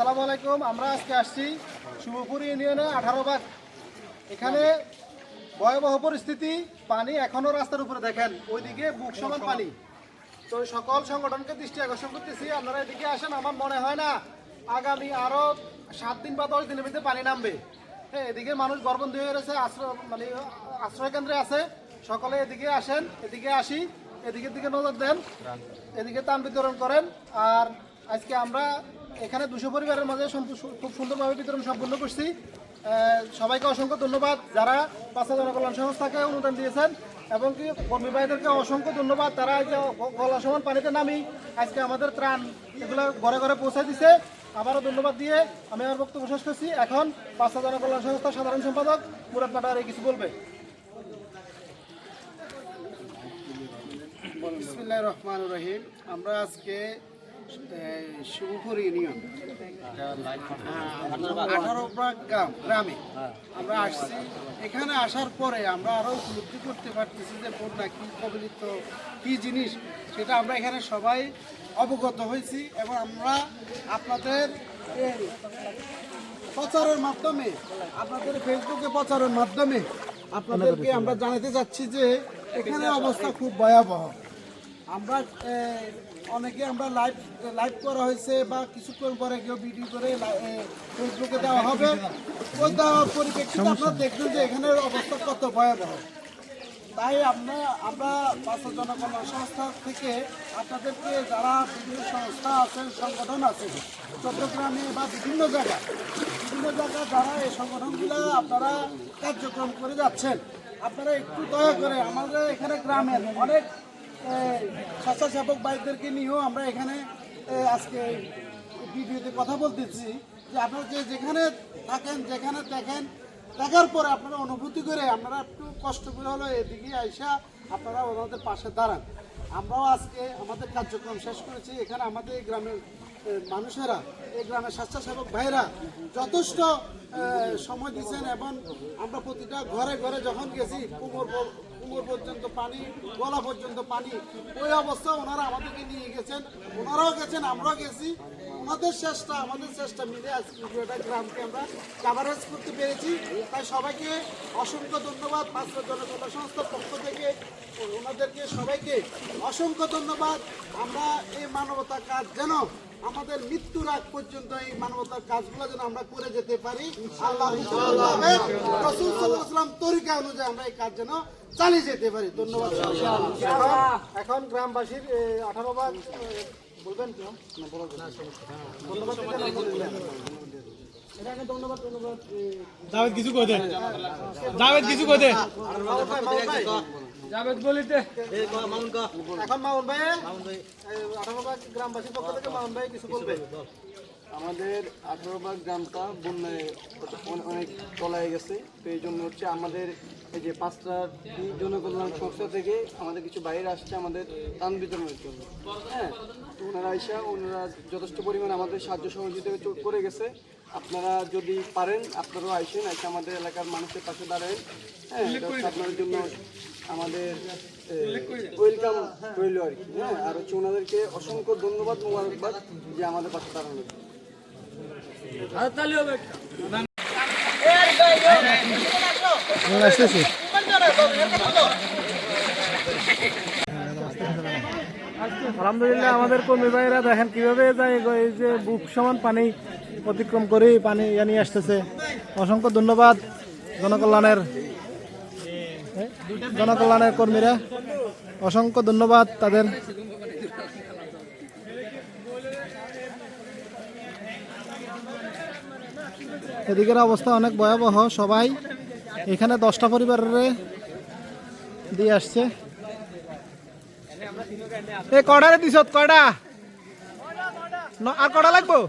আসসালামু আলাইকুম আমরা আজকে আসছি শুভপুর ইউনিয়নে আঠারো বাগ এখানে ভয়াবহ পরিস্থিতি পানি এখনও রাস্তার উপরে দেখেন ওইদিকে বুক সমান পানি। তো সকল সংগঠনকে দৃষ্টি আকর্ষণ করতেছি আপনারা এদিকে আসেন আমার মনে হয় না আগামী আরও সাত দিন বা দশ দিনের মধ্যে পানি নামবে। হ্যাঁ এদিকে মানুষ গর্বন্ধ হয়ে রয়েছে আশ্রয় মানে আশ্রয় কেন্দ্রে আছে সকলে এদিকে আসেন এদিকে আসি এদিকের দিকে নজর দেন এদিকে তান বিতরণ করেন আর আজকে আমরা এখানে দুশো পরিবারের মাঝে খুব সুন্দরভাবে বিতরণ সম্পূর্ণ করছি। সবাইকে অসংখ্য ধন্যবাদ যারা পাঁচটা জনকল্যাণ সংস্থাকে অনুদান দিয়েছেন এবং কি কর্মী ভাইদেরকে অসংখ্য ধন্যবাদ। তারা যে গলা সমান পানিতে নামি, আজকে আমাদের ত্রাণ এগুলো ঘরে ঘরে পৌঁছে দিছে। আবারও ধন্যবাদ দিয়ে আমি আমার বক্তব্য শেষ করছি। এখন পাঁচটা জনকল্যাণ সংস্থার সাধারণ সম্পাদক মুরাদ পাটার কিছু বলবে। বিসমিল্লাহ রহমান রহিম। আমরা আজকে শিবপুর ইউনিয়ন। আঠারো গ্রাম গ্রামে। আমরা আসছি। এখানে আসার পরে আমরা আরও উপলব্ধি করতে পারতেছি যে বন্যা কি কবলিত কি জিনিস সেটা আমরা এখানে সবাই অবগত হয়েছি এবং আমরা আপনাদের প্রচারের মাধ্যমে আপনাদের ফেসবুকে প্রচারের মাধ্যমে আপনাদেরকে আমরা জানাতে চাচ্ছি যে এখানে অবস্থা খুব ভয়াবহ। আমরা অনেকে আমরা লাইভ লাইভ করা হয়েছে বা কিছুক্ষণ পরে কেউ ভিডিও করে ফেসবুকে দেওয়া হবে। ওই দেওয়ার পরিপ্রেক্ষিতে আপনারা দেখবেন যে এখানের অবস্থা কত ভয়াবহ। তাই আমরা আমরা বাস্তব জনকল্যাণ সংস্থা থেকে আপনাদেরকে যারা বিভিন্ন সংস্থা আছেন সংগঠন আছে চট্টগ্রামে বা বিভিন্ন জায়গায় বিভিন্ন জায়গায় যারা এই সংগঠনগুলো আপনারা কার্যক্রম করে যাচ্ছেন আপনারা একটু দয়া করে আমাদের এখানে গ্রামের অনেক স্বেচ্ছাসেবক বাইকদেরকে নিয়েও আমরা এখানে আজকে ভিডিওতে কথা বলতেছি যে আপনারা যে যেখানে থাকেন, যেখানে দেখেন, দেখার পরে আপনারা অনুভূতি করে আপনারা একটু কষ্ট করে হলো এদিকে আইসা আপনারা ওনাদের পাশে দাঁড়ান। আমরাও আজকে আমাদের কার্যক্রম শেষ করেছি। এখানে আমাদের এই গ্রামের মানুষেরা, এই গ্রামের স্বেচ্ছাসেবক ভাইরা যথেষ্ট সময় দিচ্ছেন এবং আমরা প্রতিটা ঘরে ঘরে যখন গেছি, কোমর কোমর পর্যন্ত পানি, গলা পর্যন্ত পানি, ওই অবস্থা ওনারা আমাদেরকে নিয়ে গেছেন। ওনারাও গেছেন, আমরাও গেছি। ওনাদের চেষ্টা আমাদের চেষ্টা মিলে আজকে গ্রামকে আমরা কাভারেজ করতে পেরেছি। তাই সবাইকে অসংখ্য ধন্যবাদ। পাঁচটা জনকল্যাণ সংস্থার পক্ষ থেকে ওনাদেরকে সবাইকে অসংখ্য ধন্যবাদ। আমরা এই মানবতার কাজ যেন আমাদের মৃত্যুর আগ পর্যন্ত এই মানবতার কাজগুলো যেন আমরা করে যেতে পারি। আল্লাহ রসুল সাল্লাহাম তরিকা অনুযায়ী আমরা এই কাজ যেন চালিয়ে যেতে পারি। ধন্যবাদ। এখন এখন গ্রামবাসীর আঠারো ভাগ বলবেন কি ধন্যবাদ কিছু কই দে কিছু কই দে ভাই, মামুন ভাই। বলিতে এখন মামুন ভাই আঠারো গ্রামবাসীর পক্ষ থেকে মামুন ভাই কিছু বলবে? আমাদের আঠারো ভাগ গ্রামটা বন্যায় অনে- অনেক তলায় গেছে। তো এই জন্য হচ্ছে আমাদের এই যে পাঁচটা জনকল্যাণ সংস্থা থেকে আমাদের কিছু বাইরে আসছে আমাদের ত্রাণ বিতরণের জন্য। হ্যাঁ? তো ওনারা আইসা ওনারা যথেষ্ট পরিমাণ আমাদের সাহায্য সহযোগিতা করে গেছে। আপনারা যদি পারেন আপনারাও আইসেন এসে আমাদের এলাকার মানুষের পাশে দাঁড়ান। হ্যাঁ আপনাদের জন্য আমাদের ওয়েলকাম রইল আর কি হ্যাঁ? আর হচ্ছে ওনাদেরকে অসংখ্য ধন্যবাদ মোবারকবাদ যে আমাদের পাশে দাঁড়ানোর জন্য। আলহামদুলিল্লাহ আমাদের কর্মী ভাইরা দেখেন কীভাবে যায় এই যে বুক সমান পানি অতিক্রম করে পানি নিয়ে আসতেছে। অসংখ্য ধন্যবাদ জনকল্যাণের। জনকল্যাণের কর্মীরা, অসংখ্য ধন্যবাদ তাদের। এদিকের অবস্থা অনেক ভয়াবহ সবাই। এখানে দশটা পরিবারের দিয়ে আসছে। এ কটা রে দিছত কয়টা? ন- আর কটা লাগবো?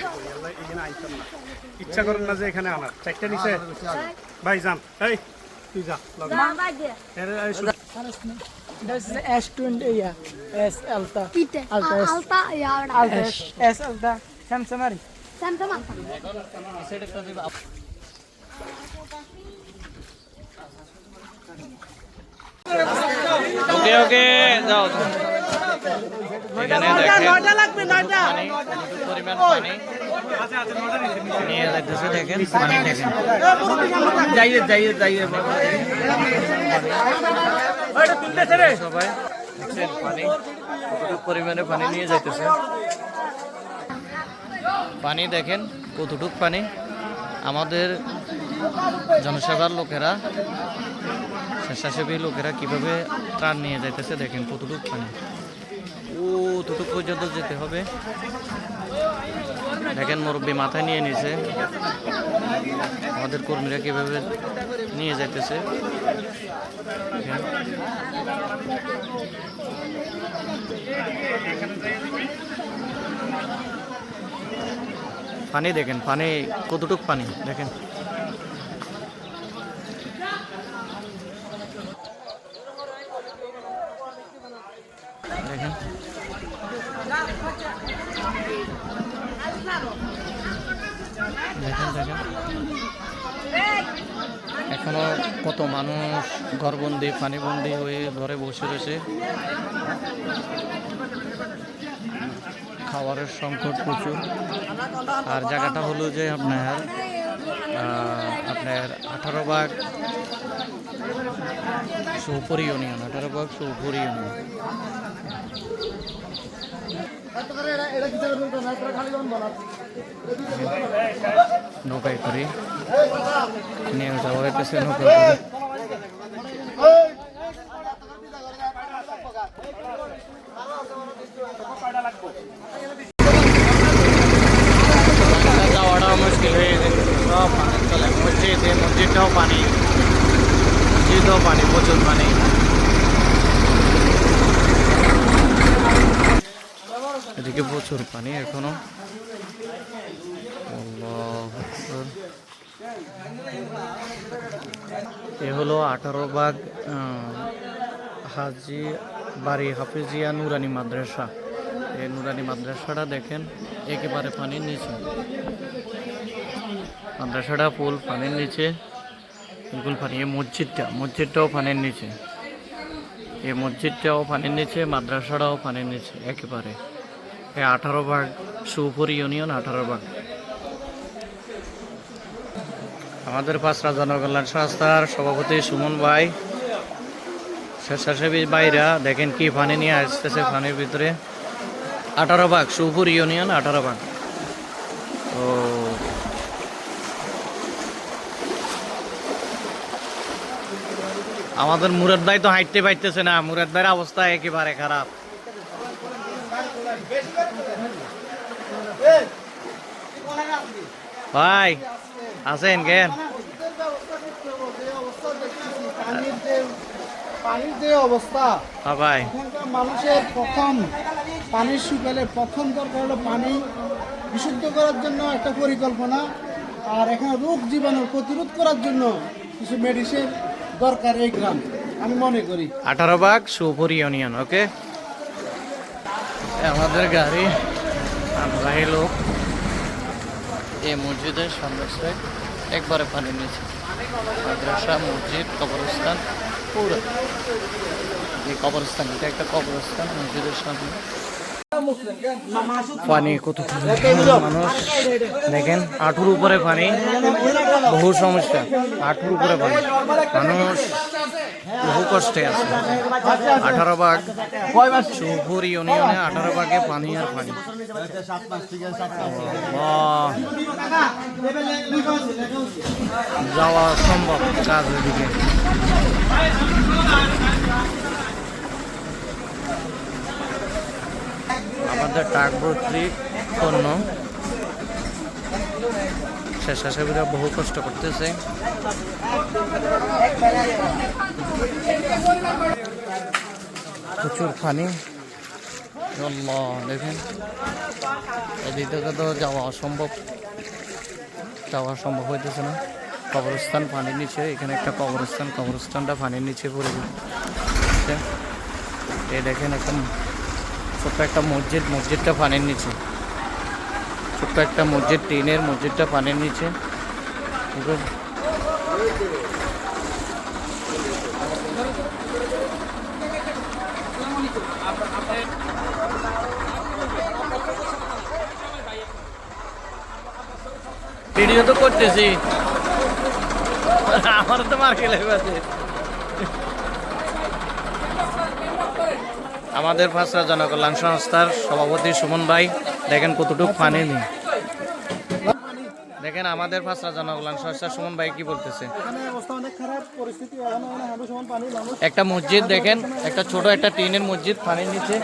হায় হায়। হ্যাঁ? ইচ্ছা করেন না যে এখানে আমার চারটা নিচে ভাই যান এই তুই যা লগে। এর এই শুধু- Das ist S20, ja. S Alta. Bitte. Alta S. Alta, ja, Alta S. S Alta. Samsung Mari. Samsung. ওকে ওকে যাও। এখানে পানি, প্রচুর পরিমাণ পানি। নিয়ে যাইতেছে দেখেন পানি দেখেন। যাইয়ে যাইয়ে যাইয়ে সবাই দেখছেন পানি কতটুকু পরিমাণে পানি নিয়ে যাইতেছে। পানি দেখেন কতটুক পানি। আমাদের জনসেবার লোকেরা স্বেচ্ছাসেবী লোকেরা কীভাবে ত্রাণ নিয়ে যাইতেছে দেখেন কতটুকু পানি। ও ততটুক পর্যন্ত যেতে হবে। দেখেন মুরব্বী মাথায় নিয়ে নিছে। আমাদের কর্মীরা কীভাবে নিয়ে দেখেন। পানি দেখেন, পানি কতটুক পানি? দেখেন দেখেন দেখেন এখনও কত মানুষ, ঘরবন্দি, পানিবন্দি হয়ে ঘরে বসে রয়েছে। খাবারের সংকট প্রচুর। আর জায়গাটা হলো যে আপনার আপনার আঠারো ভাগ সৌপুরি ইউনিয়ন আঠারো ভাগ সৌপুরি ইউনিয়ন নৌকায় করে। নিয়ে যাওয়া হইতেছে নৌকা করে। যাওয়াটাও মুশকিল হয়ে গেছে। সব পানি চলে মসজিদ মসজিদটাও পানি। মসজিদও পানি প্রচুর পানি। এদিকে প্রচুর পানি এখনও। এ হলো আঠারো বাগ হাজি বাড়ি হাফিজিয়া নুরানি মাদ্রাসা। এই নুরানি মাদ্রাসাটা দেখেন, একেবারে পানির নিচে। মাদ্রাসাটা ফুল পানির নিচে বিলকুল পানি। এই মসজিদটা, মসজিদটাও পানির নিচে। এই মসজিদটাও পানির নিচে, মাদ্রাসাটাও পানির নিচে, একেবারে। আঠারো ভাগ সুপুর ইউনিয়ন, আঠারো ভাগ। আমাদের পাঁচরা জনকল্যাণ সংস্থার সভাপতি সুমন ভাই, স্বেচ্ছাসেবী ভাইরা, দেখেন কি পানি নিয়ে আসতেছে পানির ভিতরে। আঠারো ভাগ সুপুর ইউনিয়ন, আঠারো ভাগ। ও আমাদের মুরাদ তো হাঁটতে পারতেছে না, মুরাদ অবস্থা একেবারে খারাপ। ভাই, আছেন কেন? অবস্থা হ্যাঁ ভাই। মানুষের প্রথম পানির শুকালে প্রথম দরকার পানি বিশুদ্ধ করার জন্য একটা পরিকল্পনা আর এখানে রোগ জীবাণু প্রতিরোধ করার জন্য কিছু মেডিসিন আমি মনে করি আঠারো ভাগ সুপুর ইউনিয়ন, ওকে? আমাদের গাড়ি আমরা লোক। এই মসজিদের সামনে একবারে পানি নিচে মাদ্রাসা, মসজিদ, কবরস্থান, পুরো। এই কবরস্থান, এটা একটা কবরস্থান মসজিদের সামনে। পানি কত মানুষ, দেখেন, আঠুর উপরে পানি, বহু সমস্যা, আঠুর উপরে পানি। মানুষ বহু কষ্টে আছে। আঠারো ভাগ সুপুর ইউনিয়নে আঠারো ভাগে পানি আর পানি। যাওয়া সম্ভব কাজ ওইদিকে আমাদের টাক ভর্তি পণ্য। স্বেচ্ছাসেবীরা বহু কষ্ট করতেছে। প্রচুর পানি। দেখেন। এদিক থেকে তো যাওয়া অসম্ভব। যাওয়া সম্ভব হইতেছে না। কবরস্থান পানির নিচে, এখানে একটা কবরস্থান, কবরস্থানটা পানির নিচে পড়ে গেছে। এই দেখেন একটা ছোট্ট একটা মসজিদ, মসজিদটা পানির নিচে। ছোট্ট একটা মসজিদ, টিনের মসজিদটা পানির নিচে। ভিডিও তো করতেছি। আমার তো মার খেলে গেছে আমাদের পাঁচরা জনকল্যাণ সংস্থার সভাপতি সুমন ভাই, দেখেন কতটুকু পানি নেই দেখেন আমাদের পাঁচরা জনকল্যাণ সংস্থার সুমন ভাই কি বলতেছে? একটা মসজিদ দেখেন, একটা ছোট একটা টিনের মসজিদ পানির নিচে।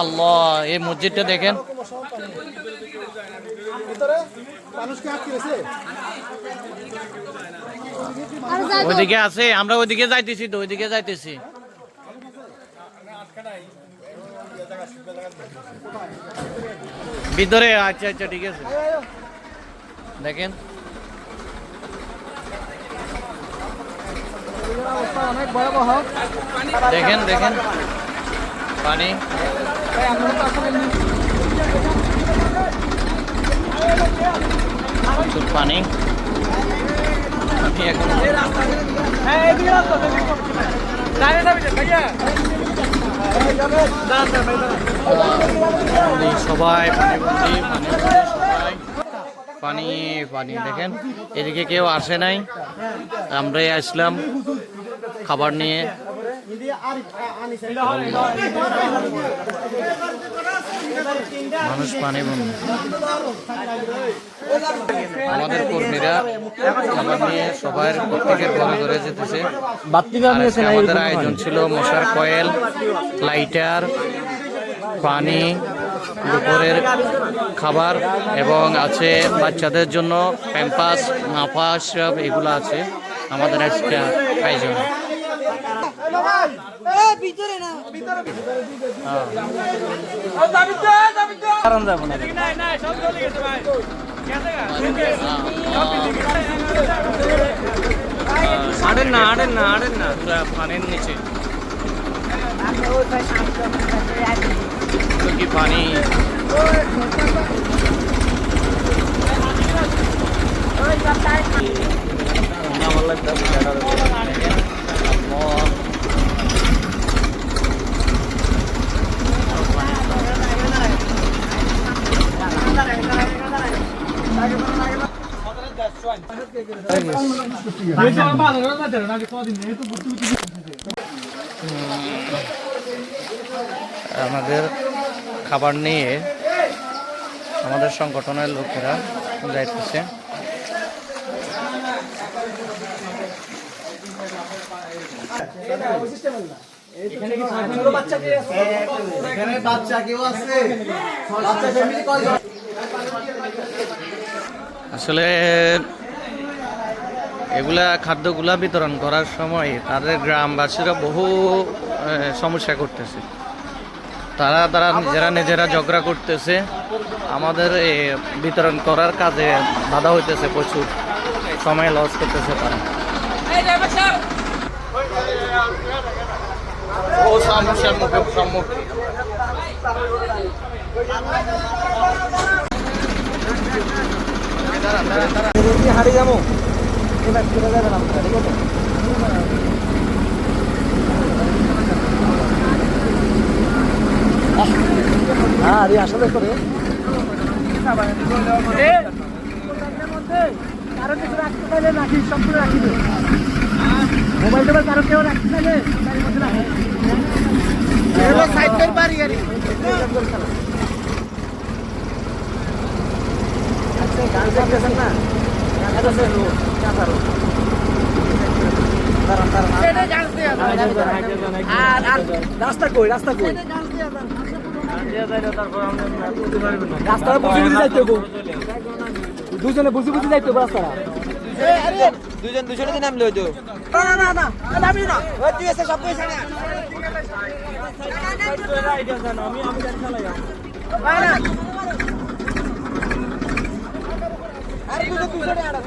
আল্লাহ, এই মসজিদটা দেখেন। ওইদিকে আছে, আমরা ওইদিকে যাইতেছি তো, ওইদিকে যাইতেছি। ভিতরে আচ্ছা আচ্ছা ঠিক আছে। দেখেন। দেখেন দেখেন। পানি। পানি। আমি এখন সবাই পানি বন্দি পানি পানি পানি দেখেন, এদিকে কেউ আসে নাই। আমরাই আসলাম খাবার নিয়ে। মানুষ পানি বন্ধ আমাদের কর্মীরা খাবার নিয়ে সবার প্রত্যেকের ঘরে ঘরে যেতেছে। আমাদের আয়োজন ছিল মশার কয়েল, লাইটার, পানি দুপুরের খাবার এবং আছে বাচ্চাদের জন্য প্যাম্পাস মাপাস সব এগুলো আছে আমাদের আজকে আয়োজন আড়েন না আড়েন না আড়েন না পানির নিচে কি পানি আমাদের খাবার নিয়ে আমাদের সংগঠনের লোকেরা যাইতেছে। আসলে এগুলা খাদ্যগুলা বিতরণ করার সময় তাদের গ্রামবাসীরা বহু সমস্যা করতেছে। তারা তারা নিজেরা নিজেরা ঝগড়া করতেছে। আমাদের বিতরণ করার কাজে বাধা হইতেছে প্রচুর। সময় লস করতেছে তারা। হারিয়ে যাব এবার চলে যাবেন আপনারা ঠিক আছে হ্যাঁ আরে আসলে করে। রাখতে পারলে রাখি সম্পূর্ণ রাখি মোবাইল টোবাইল কারও কেউ রাখতে আরে। আচ্ছা গান করতেছেন না? গান করতেছেন আর আর রাস্তা কই রাস্তা কই? রাস্তাটা বুঝে বুঝে যাইতে গো দুজনে বুঝে বুঝে যাইতে গো রাস্তাটা দুজন দুজনে তো নামলে হয়তো না না না নামলি না। ওই তুই এসে সব পয়সা না। আমি আমি আরে তুই দুজনে আড়া